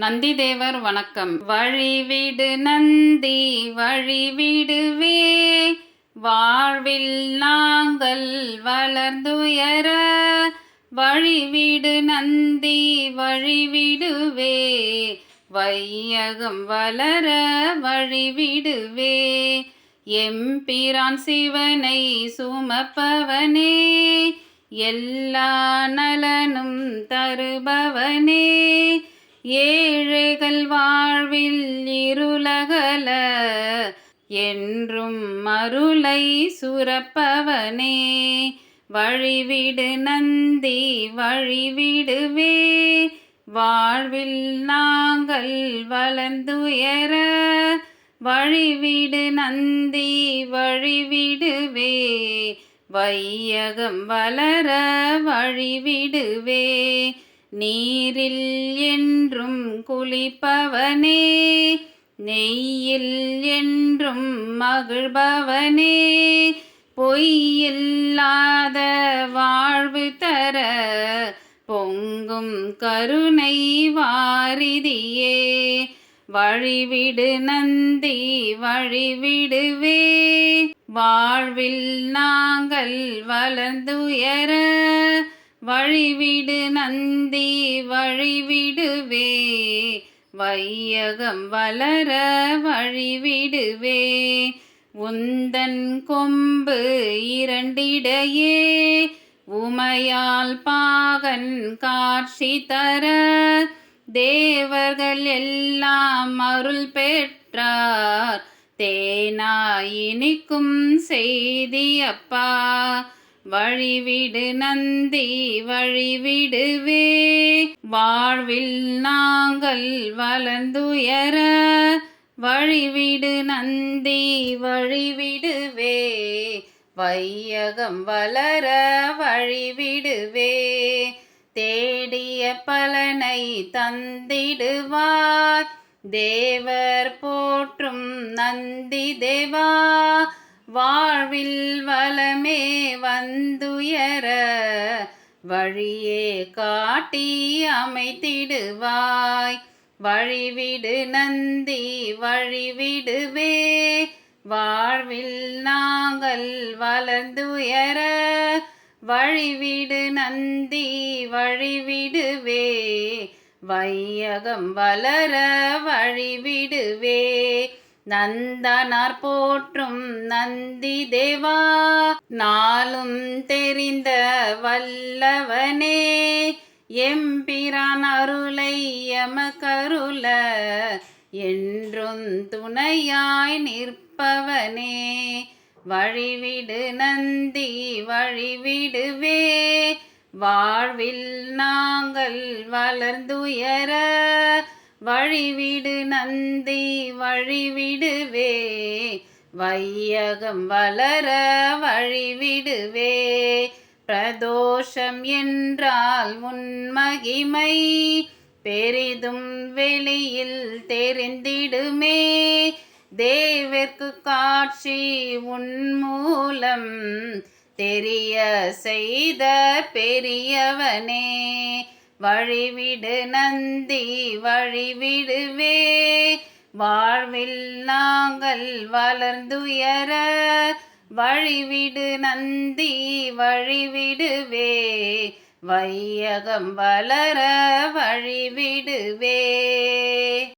நந்திதேவர் வணக்கம். வழிவிடு நந்தி வழிவிடுவே வாழ்வில் நாங்கள் வளர்ந்துயர. வழிவிடு நந்தி வழிவிடுவே வையகம் வளர வழிவிடுவே எம்பிரான் சிவனை சுமப்பவனே. எல்லா நலனும் தருபவனே. ஏழைகள் வாழ்வில் இருளகல என்றும் மருளை சுரப்பவனே. வழிவிடு நந்தி வழிவிடுவே. வாழ்வில் நாங்கள் வளர்ந்துயர வழிவிடு நந்தி வழிவிடுவே. வையகம் வளர வழிவிடுவே. நீரில் என்றும் குளிப்பவனே நெய்யில் என்றும் மகிழ்பவனே பொய்யில்லாத வாழ்வு தர பொங்கும் கருணை வாரிதியே. வழிவிடு நந்தி வழிவிடுவே. வாழ்வில் நாங்கள் வளர்ந்துயர வழிவிடு நந்தி வழிவிடுவே. வையகம் வளர வழிவிடுவே. உந்தன் கொம்பு இரண்டிடையே. உமையால் பாகன் காட்சி தர. தேவர்கள் எல்லாம் அருள் பெற்றார். தேனாயினிக்கும் செய்தி அப்பா வழிவிடு நந்தி வழிவிடுவே. வாழ்வில் நாங்கள் வளர்ந்துயர வழிவிடு நந்தி வழிவிடுவே. வையகம் வளர வழிவிடுவே. தேடிய பலனை தந்திடுவார். தேவர் போற்றும் நந்தி தேவா. வாழ்வில் வளமே வந்துயர வழியே காட்டி அமைத்திடுவாய். வழிவிடு நந்தி வழிவிடுவே. வாழ்வில் நாங்கள் வளர்ந்துயர வழிவிடு நந்தி வழிவிடுவே. வையகம் வளர வழிவிடுவே. நந்தனார் போற்றும் நந்தி தேவா நாளும் தெரிந்த வல்லவனே. எம்பிரான் அருளை எமக்கருள என்றும் துணையாய் நிற்பவனே. வழிவிடு நந்தி வழிவிடுவே. வாழ்வில் நாங்கள் வளர்ந்துயர வழிவிடு நந்தி வழிவிடுவே. வையகம் வளர வழிவிடுவே. பிரதோஷம் என்றால் உன்மகிமை பெரிதும் வெளியில் தெரிந்திடுமே. தேவிற்கு காட்சி உன் மூலம். தெரிய செய்த பெரியவனே. வழிவிடு நந்தி வழிவிடுவே. வாழ்வில் நாங்கள் வளர்ந்துயர வழிவிடு நந்தி வழிவிடுவே. வையகம் வளர வழிவிடுவே.